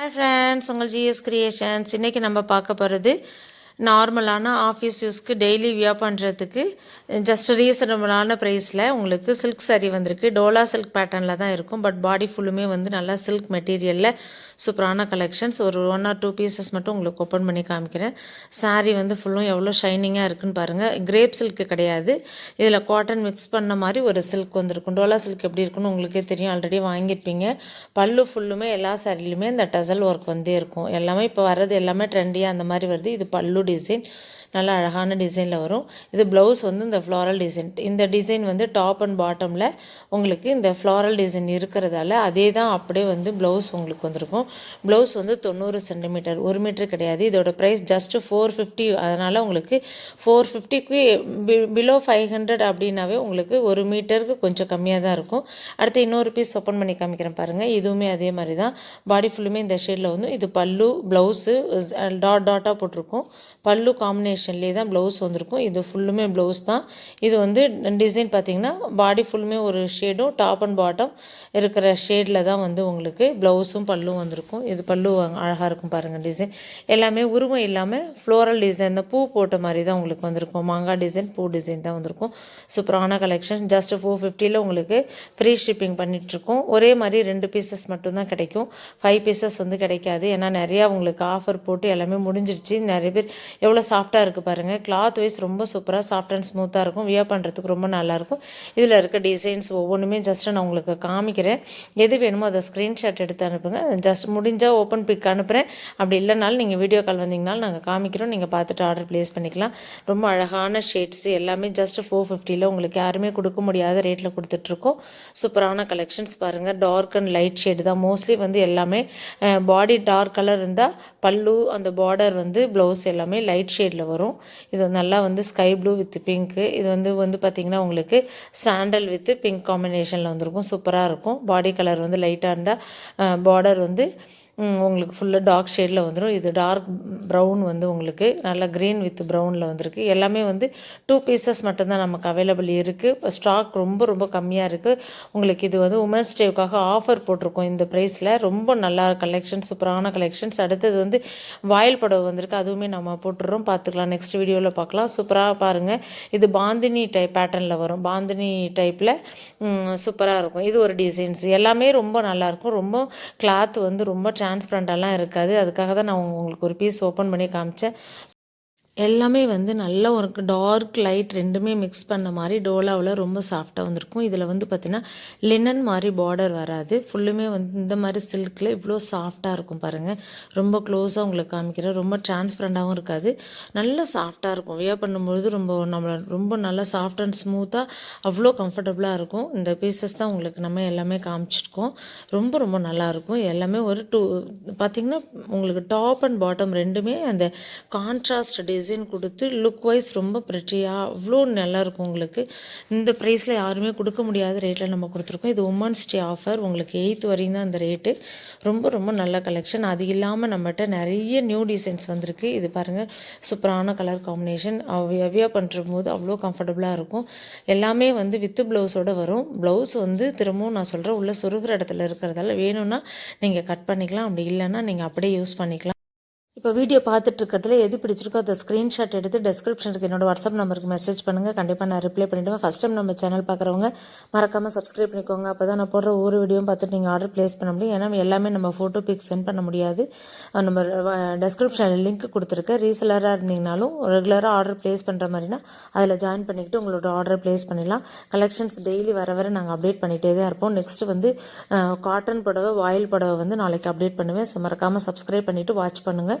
Hi friends உங்கள் GS creations இன்றைக்கி நம்ம பார்க்க போகிறது நார்மலான ஆஃபீஸ் யூஸ்க்கு டெய்லி வியா பண்ணுறதுக்கு ஜஸ்ட் ரீசனபிளான ப்ரைஸில் உங்களுக்கு சில்க் சாரீ வந்திருக்கு. டோலா சில்க் பேட்டர்னில் தான் இருக்கும். பட் பாடி ஃபுல்லுமே வந்து நல்லா சில்க் மெட்டீரியலில் சூப்பரான கலெக்ஷன்ஸ் ஒரு ஒன் ஆர் டூ பீசஸ் மட்டும் உங்களுக்கு ஓப்பன் பண்ணி காமிக்கிறேன். சாரீ வந்து ஃபுல்லும் எவ்வளோ ஷைனிங்காக இருக்குன்னு பாருங்கள் கிரேப் சில்க்கு கிடையாது. இதில் காட்டன் மிக்ஸ் பண்ண மாதிரி ஒரு சில்க் வந்திருக்கும். டோலா சில்க் எப்படி இருக்குன்னு உங்களுக்கே தெரியும். ஆல்ரெடி வாங்கியிருப்பீங்க. பல்லு ஃபுல்லுமே எல்லா சாரிலையுமே இந்த டசல் ஒர்க் வந்தே இருக்கும். எல்லாமே இப்போ வர்றது எல்லாமே ட்ரெண்டியாக அந்த மாதிரி வருது. இது பல்லு டிசைன் நல்லா அழகான டிசைனில் வரும். இது ப்ளவுஸ் வந்து இந்த ஃப்ளாரல் டிசைன் இந்த டிசைன் வந்து டாப் அண்ட் பாட்டமில் உங்களுக்கு இந்த ஃப்ளாரல் டிசைன் இருக்கிறதால அதே தான் அப்படியே வந்து ப்ளவுஸ் உங்களுக்கு வந்திருக்கும். ப்ளவுஸ் வந்து தொண்ணூறு சென்டிமீட்டர் ஒரு மீட்டர் கிடையாது. இதோட ப்ரைஸ் ஜஸ்ட்டு ஃபோர் ஃபிஃப்டி அதனால் உங்களுக்கு ஃபோர் ஃபிஃப்டிக்கு பிலோ ஃபைவ் ஹண்ட்ரட் அப்படின்னாவே உங்களுக்கு ஒரு மீட்டருக்கு கொஞ்சம் கம்மியாக தான் இருக்கும். அடுத்து இன்னொரு பீஸ் ஓப்பன் பண்ணி காமிக்கிறேன் பாருங்கள் இதுவுமே அதே மாதிரி தான். பாடி ஃபுல்லுமே இந்த ஷேடில் வந்து இது பல்லு ப்ளவுஸு டாட் டாட்டாக போட்டிருக்கும். பல்லு காம்பினேஷன் காம்பினேஷன்லேயே தான் ப்ளவுஸ் வந்திருக்கும். இது ஃபுல்லுமே ப்ளவுஸ் தான். இது வந்து டிசைன் பார்த்திங்கன்னா பாடி ஃபுல்லுமே ஒரு ஷேடும் டாப் அண்ட் பாட்டம் இருக்கிற ஷேடில் தான் வந்து உங்களுக்கு ப்ளவுஸும் பல்லும் வந்திருக்கும். இது பல்லு அழகாக இருக்கும் பாருங்கள் டிசைன் எல்லாமே உருவம் இல்லாமல் ஃப்ளோரல் டிசைன் இந்த பூ போட்ட மாதிரி தான் உங்களுக்கு வந்திருக்கும். மாங்காய் டிசைன் பூ டிசைன் தான் வந்திருக்கும். சூப்பரான கலெக்ஷன் ஜஸ்ட் ஃபோர் ஃபிஃப்டியில் உங்களுக்கு ஃப்ரீ ஷிப்பிங் பண்ணிகிட்ருக்கோம் ஒரே மாதிரி ரெண்டு பீசஸ் மட்டும்தான் கிடைக்கும். ஃபைவ் பீசஸ் வந்து கிடைக்காது. ஏன்னா நிறையா உங்களுக்கு ஆஃபர் போட்டு எல்லாமே முடிஞ்சிருச்சு. நிறைய பேர் எவ்வளோ சாஃப்டாக இருக்குது பாருங்கள் கிளாத் வைஸ் ரொம்ப சூப்பராக சாஃப்ட் அண்ட் ஸ்மூத்தாக இருக்கும். வியர் பண்ணுறதுக்கு ரொம்ப நல்லாயிருக்கும் இதில் இருக்க டிசைன்ஸ் ஒவ்வொன்றுமே ஜஸ்ட் நான் உங்களுக்கு காமிக்கிறேன். எது வேணுமோ அதை ஸ்க்ரீன்ஷாட் எடுத்து அனுப்புங்க. ஜஸ்ட் முடிஞ்சால் ஓப்பன் பிக் அனுப்புகிறேன் அப்படி இல்லைனாலும் நீங்கள் வீடியோ கால் வந்தீங்கனாலும் நாங்கள் காமிக்கிறோம். நீங்கள் பார்த்துட்டு ஆர்டர் ப்ளேஸ் பண்ணிக்கலாம். ரொம்ப அழகான ஷேட்ஸ் எல்லாமே ஜஸ்ட் ஃபோர் ஃபிஃப்டியில் உங்களுக்கு யாருமே கொடுக்க முடியாத ரேட்டில் கொடுத்துட்ருக்கோம் சூப்பரான கலெக்ஷன்ஸ் பாருங்கள் டார்க் அண்ட் லைட் ஷேடு தான். மோஸ்ட்லி வந்து எல்லாமே பாடி டார்க் கலர் இருந்தால் பல்லு அந்த பார்டர் வந்து ப்ளவுஸ் எல்லாமே லைட் ஷேடில் வரும். இது நல்லா வந்து ஸ்கை ப்ளூ வித் பிங்க்கு இது வந்து வந்து பார்த்திங்கன்னா உங்களுக்கு சாண்டல் வித் பிங்க் காம்பினேஷனில் வந்திருக்கும். சூப்பராக இருக்கும். பாடி கலர் வந்து லைட்டாக இருந்தால் பார்டர் வந்து உங்களுக்கு ஃபுல்லாக டார்க் ஷேடில் வந்துடும் இது டார்க் ப்ரௌன் வந்து உங்களுக்கு நல்லா க்ரீன் வித் ப்ரௌனில் வந்திருக்கு. எல்லாமே வந்து டூ பீசஸ் மட்டும்தான் நமக்கு அவைலபிள் இருக்குது ஸ்டாக் ரொம்ப ரொம்ப கம்மியாக இருக்குது உங்களுக்கு இது வந்து உமன்ஸ் டேவுக்காக ஆஃபர் போட்டிருக்கோம் இந்த ப்ரைஸில் ரொம்ப நல்லா கலெக்ஷன் சூப்பரான கலெக்ஷன்ஸ் அடுத்தது வந்து வாயில் புடவை வந்திருக்கு. அதுவுமே நம்ம போட்டுடுறோம். பார்த்துக்கலாம். நெக்ஸ்ட் வீடியோவில் பார்க்கலாம். சூப்பராக பாருங்கள் இது பாந்தினி டைப் பேட்டர்னில் வரும். பாந்தினி டைப்பில் சூப்பராக இருக்கும். இது ஒரு டிசைன்ஸ் எல்லாமே ரொம்ப நல்லாயிருக்கும் ரொம்ப கிளாத் வந்து ரொம்ப டிரான்ஸ்பரண்டாலாம் இருக்காது. அதுக்காக தான் நான் உங்களுக்கு ஒரு பீஸ் ஓப்பன் பண்ணி காமிச்சேன். எல்லாமே வந்து நல்ல ஒரு டார்க் லைட் ரெண்டுமே மிக்ஸ் பண்ண மாதிரி டோலாவில் ரொம்ப சாஃப்டாக வந்திருக்கும். இதில் வந்து பார்த்திங்கன்னா லினன் மாதிரி பார்டர் வராது. ஃபுல்லுமே வந்து இந்த மாதிரி சில்கில் இவ்வளோ சாஃப்டாக இருக்கும் பாருங்கள் ரொம்ப க்ளோஸாக உங்களுக்கு காமிக்கிறேன். ரொம்ப டிரான்ஸ்பரண்டாகவும் இருக்காது. நல்ல சாஃப்டாக இருக்கும். வியர் பண்ணும்பொழுது ரொம்ப நம்மளை ரொம்ப நல்லா சாஃப்ட் அண்ட் ஸ்மூத்தாக அவ்வளோ கம்ஃபர்டபுளாக இருக்கும். இந்த பீசஸ் தான் உங்களுக்கு நம்ம எல்லாமே காமிச்சிருக்கோம். ரொம்ப ரொம்ப நல்லாயிருக்கும் எல்லாமே ஒரு டூ பார்த்திங்கன்னா உங்களுக்கு டாப் அண்ட் பாட்டம் ரெண்டுமே அந்த கான்ட்ராஸ்ட் டிசைன் கொடுத்து லுக் வைஸ் ரொம்ப ப்ரெட்டியாக அவ்வளோ நல்லாயிருக்கும் உங்களுக்கு. இந்த ப்ரைஸில் யாருமே கொடுக்க முடியாத ரேட்டில் நம்ம கொடுத்துருக்கோம். இது உமன்ஸ் டே ஆஃபர் உங்களுக்கு எயித் வரையும் தான் அந்த ரேட்டு ரொம்ப ரொம்ப நல்ல கலெக்ஷன் அது இல்லாமல் நம்மகிட்ட நிறைய நியூ டிசைன்ஸ் வந்திருக்கு. இது பாருங்கள் சூப்பரான கலர் காம்பினேஷன் அவ்வியாக பண்ணுற போது அவ்வளோ கம்ஃபர்டபுளாக இருக்கும். எல்லாமே வந்து வித்து ப்ளவுஸோடு வரும். ப்ளவுஸ் வந்து திரும்பவும் நான் சொல்கிறேன் உள்ள சொருகிற இடத்துல இருக்கிறதால வேணும்னா நீங்கள் கட் பண்ணிக்கலாம். அப்படி இல்லைன்னா நீங்கள் அப்படியே யூஸ் பண்ணிக்கலாம். இப்போ வீடியோ பார்த்துட்டு இருக்கிறதுல எது பிடிச்சிருக்கோ அதை ஸ்க்ரீன்ஷாட் எடுத்து டெஸ்கிரிப்ஷனுக்கு என்னோட வாட்ஸ்அப் நம்பருக்கு மெசேஜ் பண்ணுங்கள் கண்டிப்பாக நான் ரிப்ளை பண்ணிவிடுவேன் ஃபஸ்ட் டைம் நம்ம சேனல் பார்க்குறவங்க மறக்காமல் சப்ஸ்கிரைப் பண்ணிக்கோங்க. அப்போ தான் நான் போடுற ஒவ்வொரு வீடியோவும் பார்த்துட்டு நீங்கள் ஆர்டர் ப்ளேஸ் பண்ண முடியும். ஏன்னா எல்லாமே நம்ம ஃபோட்டோ பிக் சென்ட் பண்ண முடியாது. நம்ம டெஸ்கிரிப்ஷனில் லிங்க் கொடுத்துருக்கேன் ரீசெலராக இருந்தீங்கனாலும் ரெகுலராக ஆர்டர் ப்ளேஸ் பண்ணுற மாதிரினா அதில் ஜாயின் பண்ணிக்கிட்டு உங்களோட ஆர்டர் ப்ளேஸ் பண்ணிடலாம். கலெக்ஷன்ஸ் டெய்லி வர வர நாங்கள் அப்டேட் பண்ணிகிட்டே தான் இருப்போம். நெக்ஸ்ட் வந்து காட்டன் புடவை வாயில் புடவை வந்து நாளைக்கு அப்டேட் பண்ணுவேன். ஸோ மறக்காமல் சப்ஸ்கிரைப் பண்ணிவிட்டு வாட்ச் பண்ணுங்கள்